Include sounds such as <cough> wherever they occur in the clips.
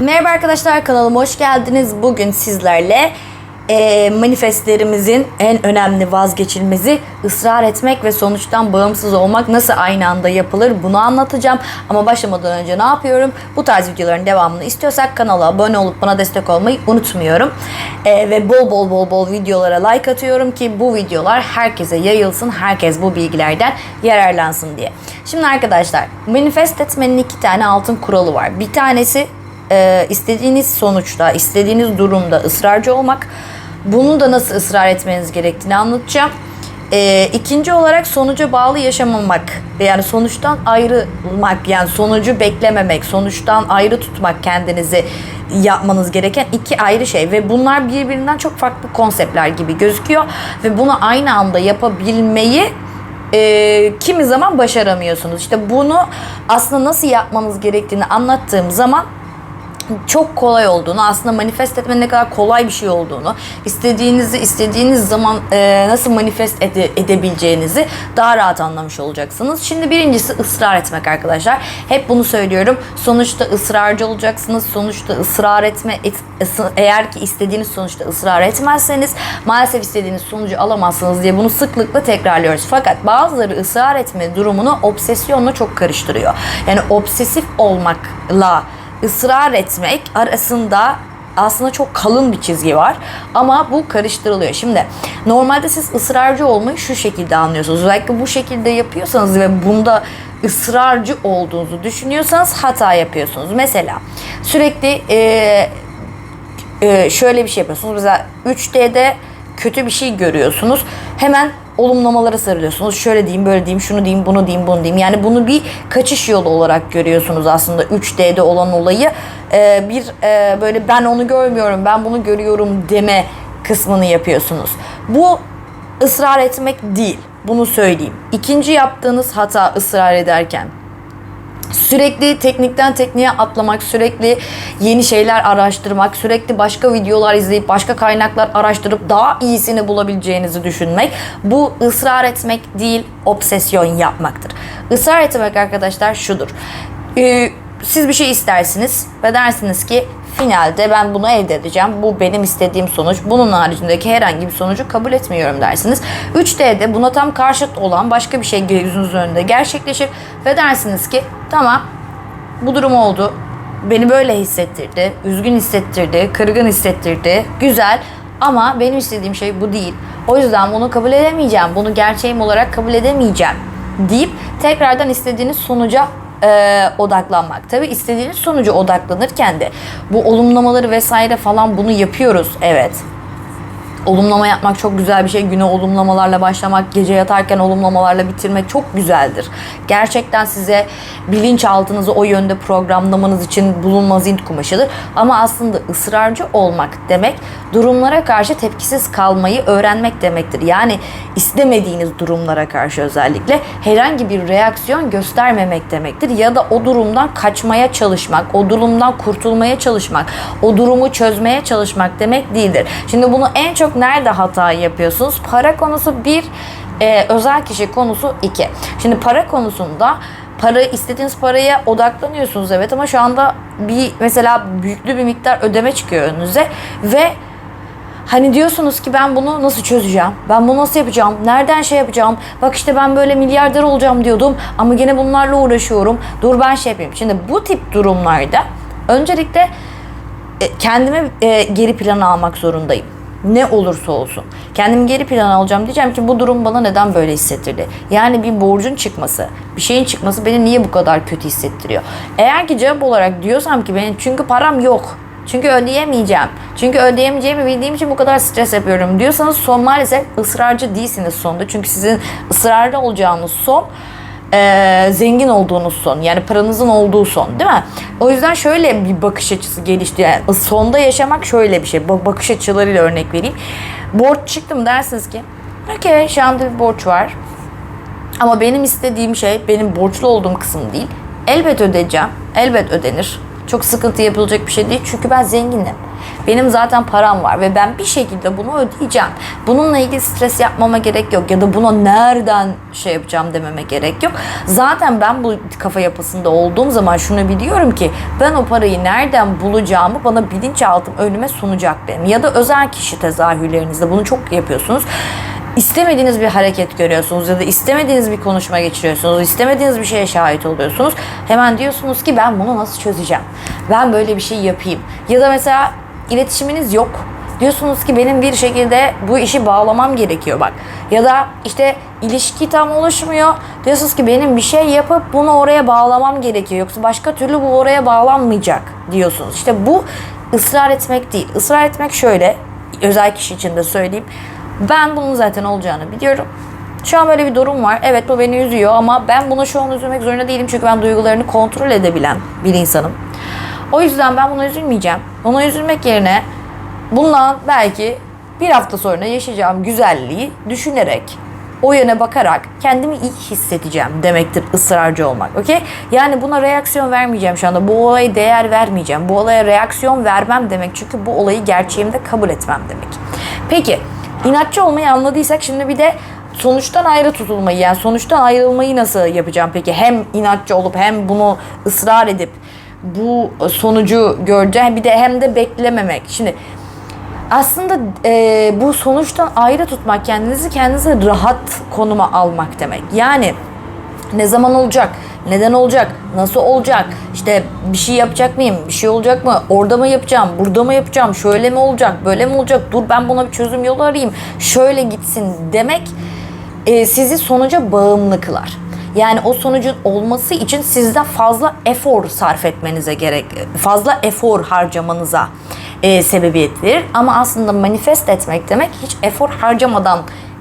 Merhaba arkadaşlar kanalıma hoş geldiniz. Bugün sizlerle eee, manifestlerimizin en önemli vazgeçilmezi ısrar etmek ve sonuçtan bağımsız olmak nasıl aynı anda yapılır bunu anlatacağım. Ama başlamadan önce ne yapıyorum? Bu tarz videoların devamını istiyorsak kanala abone olup bana destek olmayı unutmuyorum. Eee, ve bol bol bol bol videolara like atıyorum ki bu videolar herkese yayılsın. Herkes bu bilgilerden yararlansın diye. Şimdi arkadaşlar manifest etmenin iki tane altın kuralı var. Bir tanesi e, istediğiniz sonuçta, istediğiniz durumda ısrarcı olmak. Bunu da nasıl ısrar etmeniz gerektiğini anlatacağım. E, ikinci olarak sonuca bağlı yaşamamak. Yani sonuçtan ayrılmak, yani sonucu beklememek, sonuçtan ayrı tutmak kendinizi yapmanız gereken iki ayrı şey ve bunlar birbirinden çok farklı konseptler gibi gözüküyor ve bunu aynı anda yapabilmeyi e, kimi zaman başaramıyorsunuz. İşte bunu aslında nasıl yapmanız gerektiğini anlattığım zaman çok kolay olduğunu, aslında manifest etmenin ne kadar kolay bir şey olduğunu, istediğinizi istediğiniz zaman e, nasıl manifest ede- edebileceğinizi daha rahat anlamış olacaksınız. Şimdi birincisi ısrar etmek arkadaşlar. Hep bunu söylüyorum. Sonuçta ısrarcı olacaksınız. Sonuçta ısrar etme et- eğer ki istediğiniz sonuçta ısrar etmezseniz maalesef istediğiniz sonucu alamazsınız diye bunu sıklıkla tekrarlıyoruz. Fakat bazıları ısrar etme durumunu obsesyonla çok karıştırıyor. Yani obsesif olmakla ısrar etmek arasında aslında çok kalın bir çizgi var ama bu karıştırılıyor. Şimdi normalde siz ısrarcı olmayı şu şekilde anlıyorsunuz. Özellikle bu şekilde yapıyorsanız ve bunda ısrarcı olduğunuzu düşünüyorsanız hata yapıyorsunuz. Mesela sürekli e, e, şöyle bir şey yapıyorsunuz. Mesela 3D'de kötü bir şey görüyorsunuz. Hemen olumlamalara sarılıyorsunuz. Şöyle diyeyim, böyle diyeyim, şunu diyeyim, bunu diyeyim, bunu diyeyim. Yani bunu bir kaçış yolu olarak görüyorsunuz aslında 3D'de olan olayı. E, bir e, böyle ben onu görmüyorum, ben bunu görüyorum deme kısmını yapıyorsunuz. Bu ısrar etmek değil. Bunu söyleyeyim. İkinci yaptığınız hata ısrar ederken sürekli teknikten tekniğe atlamak, sürekli yeni şeyler araştırmak, sürekli başka videolar izleyip başka kaynaklar araştırıp daha iyisini bulabileceğinizi düşünmek bu ısrar etmek değil, obsesyon yapmaktır. Israr etmek arkadaşlar şudur. Ee, siz bir şey istersiniz ve dersiniz ki finalde ben bunu elde edeceğim. Bu benim istediğim sonuç. Bunun haricindeki herhangi bir sonucu kabul etmiyorum dersiniz. 3D'de buna tam karşıt olan başka bir şey gözünüzün önünde gerçekleşir ve dersiniz ki tamam bu durum oldu. Beni böyle hissettirdi, üzgün hissettirdi, kırgın hissettirdi. Güzel ama benim istediğim şey bu değil. O yüzden bunu kabul edemeyeceğim. Bunu gerçeğim olarak kabul edemeyeceğim deyip tekrardan istediğiniz sonuca e, odaklanmak. Tabi istediğiniz sonuca odaklanırken de bu olumlamaları vesaire falan bunu yapıyoruz. Evet. Olumlama yapmak çok güzel bir şey. Güne olumlamalarla başlamak, gece yatarken olumlamalarla bitirmek çok güzeldir. Gerçekten size bilinçaltınızı o yönde programlamanız için bulunmaz int kumaşıdır. Ama aslında ısrarcı olmak demek durumlara karşı tepkisiz kalmayı öğrenmek demektir. Yani istemediğiniz durumlara karşı özellikle herhangi bir reaksiyon göstermemek demektir. Ya da o durumdan kaçmaya çalışmak, o durumdan kurtulmaya çalışmak, o durumu çözmeye çalışmak demek değildir. Şimdi bunu en çok nerede hata yapıyorsunuz? Para konusu bir, e, özel kişi konusu iki. Şimdi para konusunda para istediğiniz paraya odaklanıyorsunuz evet ama şu anda bir mesela büyüklü bir miktar ödeme çıkıyor önünüze ve Hani diyorsunuz ki ben bunu nasıl çözeceğim? Ben bunu nasıl yapacağım? Nereden şey yapacağım? Bak işte ben böyle milyarder olacağım diyordum ama gene bunlarla uğraşıyorum. Dur ben şey yapayım. Şimdi bu tip durumlarda öncelikle e, kendime e, geri plana almak zorundayım. Ne olursa olsun. Kendimi geri plana alacağım. Diyeceğim ki bu durum bana neden böyle hissettirdi? Yani bir borcun çıkması, bir şeyin çıkması beni niye bu kadar kötü hissettiriyor? Eğer ki cevap olarak diyorsam ki benim çünkü param yok. Çünkü ödeyemeyeceğim. Çünkü ödeyemeyeceğimi bildiğim için bu kadar stres yapıyorum diyorsanız son maalesef ısrarcı değilsiniz sonda. Çünkü sizin ısrarlı olacağınız son e, zengin olduğunuz son. Yani paranızın olduğu son değil mi? O yüzden şöyle bir bakış açısı gelişti. Yani sonda yaşamak şöyle bir şey. Ba- Bakış açılarıyla örnek vereyim. Borç çıktım dersiniz ki okey şu anda bir borç var. Ama benim istediğim şey benim borçlu olduğum kısım değil. Elbet ödeyeceğim. Elbet ödenir. Çok sıkıntı yapılacak bir şey değil. Çünkü ben zenginim. Benim zaten param var ve ben bir şekilde bunu ödeyeceğim. Bununla ilgili stres yapmama gerek yok ya da buna nereden şey yapacağım dememe gerek yok. Zaten ben bu kafa yapısında olduğum zaman şunu biliyorum ki ben o parayı nereden bulacağımı bana bilinçaltım önüme sunacak benim. Ya da özel kişi tezahürlerinizde bunu çok yapıyorsunuz istemediğiniz bir hareket görüyorsunuz ya da istemediğiniz bir konuşma geçiriyorsunuz, istemediğiniz bir şeye şahit oluyorsunuz. Hemen diyorsunuz ki ben bunu nasıl çözeceğim? Ben böyle bir şey yapayım. Ya da mesela iletişiminiz yok. Diyorsunuz ki benim bir şekilde bu işi bağlamam gerekiyor bak. Ya da işte ilişki tam oluşmuyor. Diyorsunuz ki benim bir şey yapıp bunu oraya bağlamam gerekiyor. Yoksa başka türlü bu oraya bağlanmayacak diyorsunuz. İşte bu ısrar etmek değil. Israr etmek şöyle, özel kişi için de söyleyeyim. Ben bunun zaten olacağını biliyorum. Şu an böyle bir durum var. Evet bu beni üzüyor ama ben buna şu an üzülmek zorunda değilim. Çünkü ben duygularını kontrol edebilen bir insanım. O yüzden ben buna üzülmeyeceğim. Ona üzülmek yerine bundan belki bir hafta sonra yaşayacağım güzelliği düşünerek o yöne bakarak kendimi iyi hissedeceğim demektir ısrarcı olmak. Okey? Yani buna reaksiyon vermeyeceğim şu anda. Bu olaya değer vermeyeceğim. Bu olaya reaksiyon vermem demek. Çünkü bu olayı gerçeğimde kabul etmem demek. Peki inatçı olmayı anladıysak şimdi bir de sonuçtan ayrı tutulmayı yani sonuçtan ayrılmayı nasıl yapacağım peki? Hem inatçı olup hem bunu ısrar edip bu sonucu göreceğim bir de hem de beklememek. Şimdi aslında e, bu sonuçtan ayrı tutmak kendinizi kendinize rahat konuma almak demek. Yani ne zaman olacak? Neden olacak? Nasıl olacak? İşte bir şey yapacak mıyım? Bir şey olacak mı? Orada mı yapacağım? Burada mı yapacağım? Şöyle mi olacak? Böyle mi olacak? Dur ben buna bir çözüm yolu arayayım. Şöyle gitsin demek e, sizi sonuca bağımlı kılar. Yani o sonucun olması için sizden fazla efor sarf etmenize gerek, fazla efor harcamanıza e, sebebiyet verir. Ama aslında manifest etmek demek hiç efor harcamadan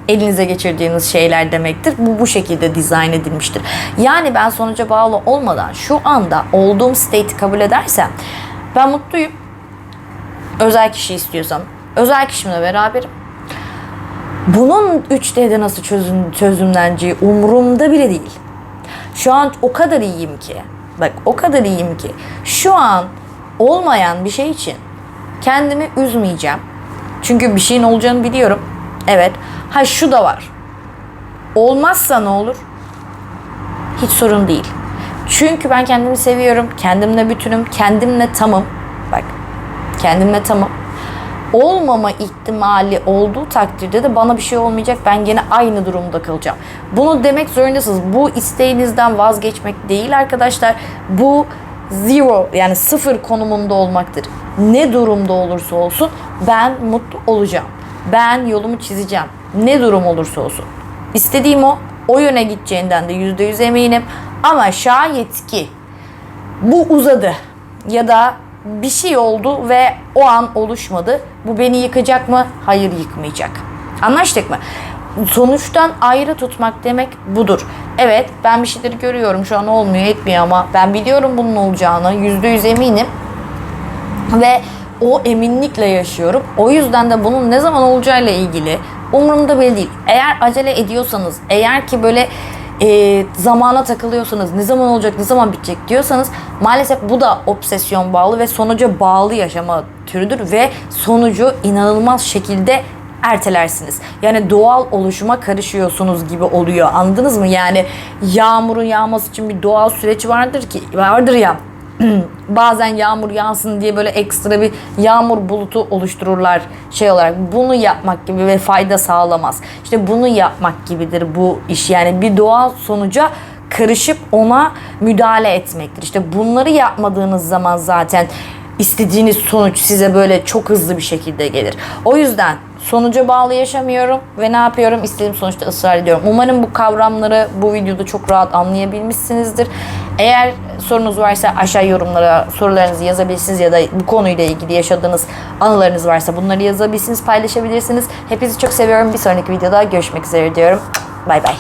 elinize geçirdiğiniz şeyler demektir. Bu bu şekilde dizayn edilmiştir. Yani ben sonuca bağlı olmadan şu anda olduğum state'i kabul edersem ben mutluyum. Özel kişi istiyorsam özel kişimle beraberim. Bunun 3D'de nasıl çözüm, çözümleneceği umurumda bile değil. Şu an o kadar iyiyim ki. Bak o kadar iyiyim ki. Şu an olmayan bir şey için kendimi üzmeyeceğim. Çünkü bir şeyin olacağını biliyorum. Evet. Ha şu da var. Olmazsa ne olur? Hiç sorun değil. Çünkü ben kendimi seviyorum. Kendimle bütünüm. Kendimle tamım. Bak. Kendimle tamım. Olmama ihtimali olduğu takdirde de bana bir şey olmayacak. Ben gene aynı durumda kalacağım. Bunu demek zorundasınız. Bu isteğinizden vazgeçmek değil arkadaşlar. Bu zero yani sıfır konumunda olmaktır. Ne durumda olursa olsun ben mutlu olacağım. Ben yolumu çizeceğim. Ne durum olursa olsun. İstediğim o. O yöne gideceğinden de yüzde yüz eminim. Ama şayet ki bu uzadı ya da bir şey oldu ve o an oluşmadı. Bu beni yıkacak mı? Hayır yıkmayacak. Anlaştık mı? Sonuçtan ayrı tutmak demek budur. Evet ben bir şeyleri görüyorum şu an olmuyor etmiyor ama ben biliyorum bunun olacağını yüzde yüz eminim. Ve o eminlikle yaşıyorum. O yüzden de bunun ne zaman olacağıyla ilgili umurumda bile değil. Eğer acele ediyorsanız, eğer ki böyle e, zamana takılıyorsanız, ne zaman olacak, ne zaman bitecek diyorsanız maalesef bu da obsesyon bağlı ve sonuca bağlı yaşama türüdür ve sonucu inanılmaz şekilde ertelersiniz. Yani doğal oluşuma karışıyorsunuz gibi oluyor. Anladınız mı? Yani yağmurun yağması için bir doğal süreç vardır ki vardır ya <clears throat> bazen yağmur yağsın diye böyle ekstra bir yağmur bulutu oluştururlar şey olarak. Bunu yapmak gibi ve fayda sağlamaz. İşte bunu yapmak gibidir bu iş. Yani bir doğal sonuca karışıp ona müdahale etmektir. İşte bunları yapmadığınız zaman zaten istediğiniz sonuç size böyle çok hızlı bir şekilde gelir. O yüzden sonuca bağlı yaşamıyorum ve ne yapıyorum? İstediğim sonuçta ısrar ediyorum. Umarım bu kavramları bu videoda çok rahat anlayabilmişsinizdir. Eğer sorunuz varsa aşağı yorumlara sorularınızı yazabilirsiniz ya da bu konuyla ilgili yaşadığınız anılarınız varsa bunları yazabilirsiniz, paylaşabilirsiniz. Hepinizi çok seviyorum. Bir sonraki videoda görüşmek üzere diyorum. Bay bay.